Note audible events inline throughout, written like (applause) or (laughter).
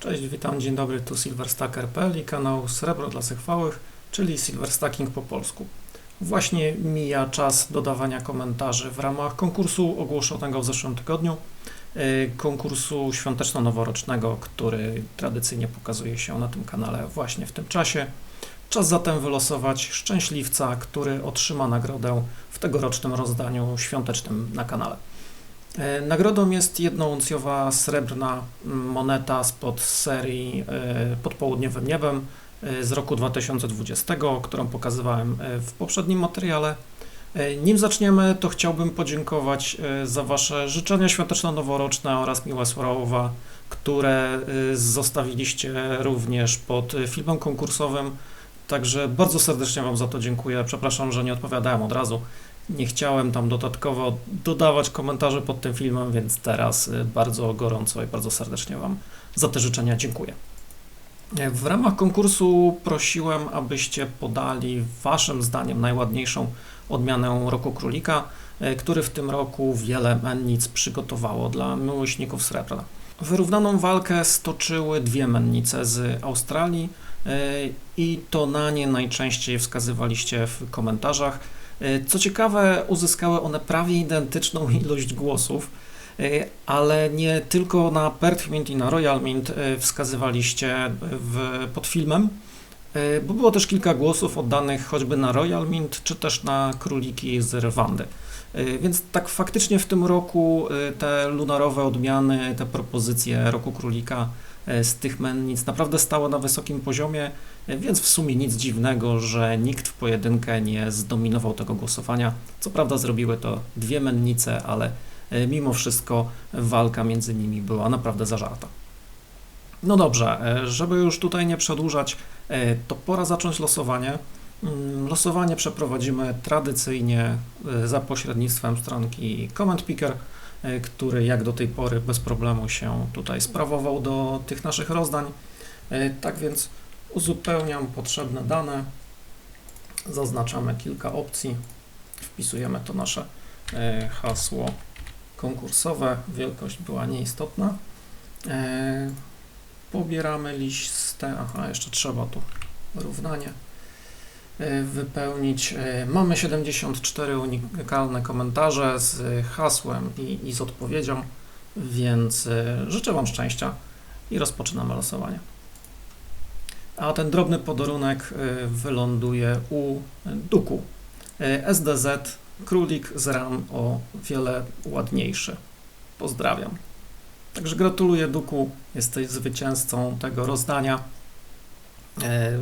Cześć, witam, dzień dobry, tu silverstacker.pl i kanał Srebro dla Sechwałych, czyli Silverstacking po polsku. Właśnie mija czas dodawania komentarzy w ramach konkursu ogłoszonego w zeszłym tygodniu, yy, konkursu świąteczno-noworocznego, który tradycyjnie pokazuje się na tym kanale właśnie w tym czasie. Czas zatem wylosować szczęśliwca, który otrzyma nagrodę w tegorocznym rozdaniu świątecznym na kanale. E, Nagrodą jest jednouncjowa srebrna moneta spod serii e, Pod południowym niebem e, z roku 2020, którą pokazywałem w poprzednim materiale. Nim zaczniemy, to chciałbym podziękować za Wasze życzenia świąteczno-noworoczne oraz miłe słowa, które zostawiliście również pod filmem konkursowym. Także bardzo serdecznie Wam za to dziękuję. Przepraszam, że nie odpowiadałem od razu. Nie chciałem tam dodatkowo dodawać komentarzy pod tym filmem, więc teraz y, bardzo gorąco i bardzo serdecznie Wam za te życzenia dziękuję. E, W ramach konkursu prosiłem, abyście podali Waszym zdaniem najładniejszą odmianę roku królika, e, który w tym roku wiele mennic przygotowało dla miłośników srebra. Wyrównaną walkę stoczyły dwie mennice z Australii i to na nie najczęściej wskazywaliście w komentarzach. E, Co ciekawe, uzyskały one prawie identyczną (laughs) ilość głosów, e, ale nie tylko na Perth Mint i na Royal Mint e, wskazywaliście w, pod filmem, bo było też kilka głosów oddanych choćby na Royal Mint, czy też na króliki z Rwandy. E, Więc tak faktycznie w tym roku e, te lunarowe odmiany, te propozycje roku królika e, z tych mennic naprawdę stały na wysokim poziomie, e, więc w sumie nic dziwnego, że nikt w pojedynkę nie zdominował tego głosowania. Co prawda zrobiły to dwie mennice, ale e, mimo wszystko walka między nimi była naprawdę zażarta. No dobrze, e, żeby już tutaj nie przedłużać, e, to pora zacząć losowanie. Mm, Losowanie przeprowadzimy tradycyjnie e, za pośrednictwem stronki Comment Picker, który jak do tej pory bez problemu się tutaj sprawował do tych naszych rozdań. Tak więc uzupełniam potrzebne dane, zaznaczamy kilka opcji, wpisujemy to nasze hasło konkursowe, wielkość była nieistotna. Pobieramy listę, aha, jeszcze trzeba tu równanie e, wypełnić. E, Mamy 74 unikalne komentarze z hasłem i, i z odpowiedzią, więc e, życzę Wam szczęścia i rozpoczynamy losowanie. A ten drobny podarunek wyląduje u Duku. SDZ Królik z RAM o wiele ładniejszy. Pozdrawiam. Także gratuluję Duku, jesteś zwycięzcą tego rozdania. E,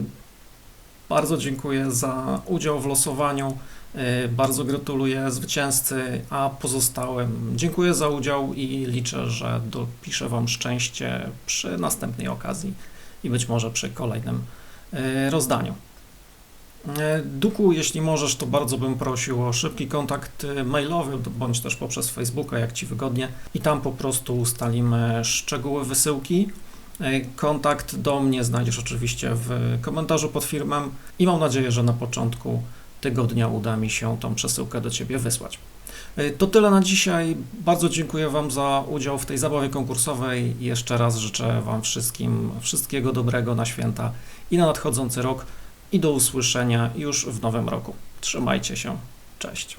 Bardzo dziękuję za udział w losowaniu. E, Bardzo gratuluję zwycięzcy, a pozostałym dziękuję za udział i liczę, że dopiszę Wam szczęście przy następnej okazji i być może przy kolejnym e, rozdaniu. E, Duku, jeśli możesz, to bardzo bym prosił o szybki kontakt e, mailowy, bądź też poprzez Facebooka, jak Ci wygodnie. I tam po prostu ustalimy szczegóły wysyłki. E, Kontakt do mnie znajdziesz oczywiście w komentarzu pod filmem i mam nadzieję, że na początku tygodnia uda mi się tą przesyłkę do Ciebie wysłać. To tyle na dzisiaj. Bardzo dziękuję Wam za udział w tej zabawie konkursowej. Jeszcze raz życzę Wam wszystkim wszystkiego dobrego na święta i na nadchodzący rok i do usłyszenia już w nowym roku. Trzymajcie się. Cześć.